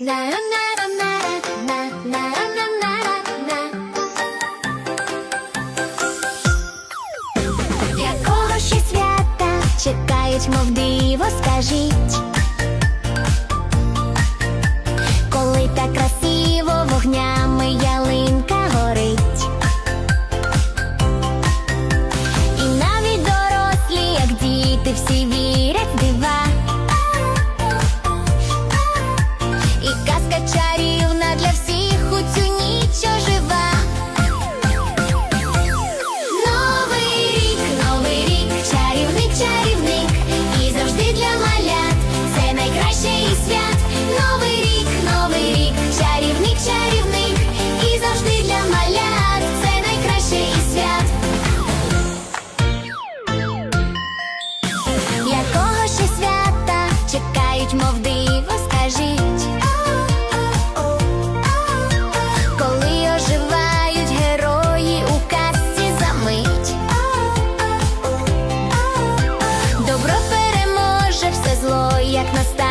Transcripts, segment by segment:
Якого ще свята чекають, мов диво, скажіть. Коли так красиво вогнями ялинка горить. І навіть дорослі, як діти, всі вірять чекають, мов диво, скажіть. Коли оживають герої у казці за мить. Добро переможе все зло, як настане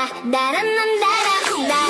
나라 나란 난 나라 나